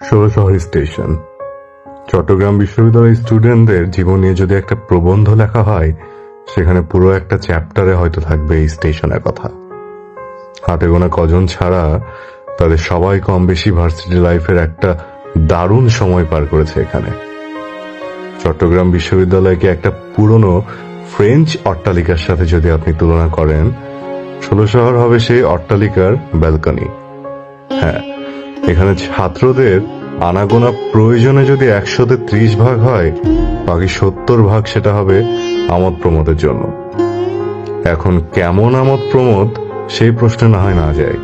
Sholashahar station. Chittagong বিশ্ববিদ্যালয়ের স্টুডেন্টদের জীবন নিয়ে যদি একটা প্রবন্ধ লেখা হয়, সেখানে পুরো একটা চ্যাপ্টারে হয়তো থাকবে এই স্টেশনের কথা। হাতে গোনা কজন ছাড়া তাদের সবাই কম বেশি ভার্সিটি লাইফের একটা দারুণ সময় পার করেছে এখানে। চট্টগ্রাম বিশ্ববিদ্যালয়কে একটা পুরনো ফ্রেঞ্চ অট্টালিকার সাথে যদি আপনি তুলনা করেন ষোলশহর হবে সেই অট্টালিকার ব্যালকনি। হ্যাঁ এখানে ছাত্রদের আনাগোনা প্রয়োজনে যদি একশোতে ত্রিশ ভাগ হয়, বাকি সত্তর ভাগ সেটা হবে আমোদ প্রমোদের জন্য। এখন কেমন আমোদ প্রমোদ সেই প্রশ্নে না হয় না যায়।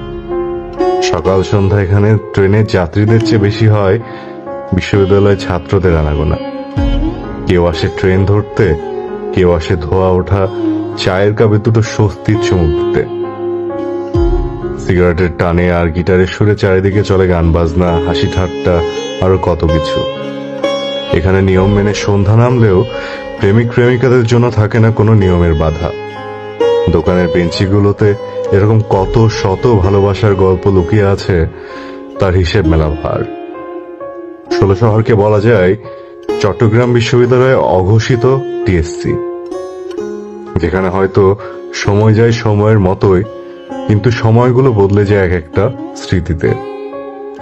সকাল সন্ধ্যা এখানে ট্রেনের যাত্রীদের চেয়ে বেশি হয় বিশ্ববিদ্যালয়ের ছাত্রদের আনাগোনা। কেউ আসে ট্রেন ধরতে, কেউ আসে ধোয়া ওঠা, চায়ের কাপে দুটো স্বস্তির চুমুক দিতে। সিগারেটের টানে আর গিটারের সুরে চারিদিকে চলে গান বাজনা, হাসি ঠাট্টা, আরও কত কিছু। এখানে নিয়ম মেনে সন্ধ্যা নামলেও প্রেমিক প্রেমিকাদের জন্য থাকে না কোনো নিয়মের বাধা। দোকানের বেঞ্চিগুলোতে এরকম কত শত ভালোবাসার গল্প লুকিয়ে আছে, তার হিসেব মেলা ভার ষোলো শহরকে বলা যায় চট্টগ্রাম বিশ্ববিদ্যালয়ে অঘোষিত টিএসসি। যেখানে হয়তো সময় যায় সময়ের মতোই কিন্তু সময়গুলো বদলে যায় এক একটা স্মৃতিতে।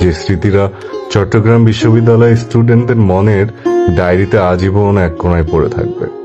যে স্মৃতিরা চট্টগ্রাম বিশ্ববিদ্যালয়ের স্টুডেন্টদের মনের ডায়েরিতে আজীবন এক কোনায় পড়ে থাকবে।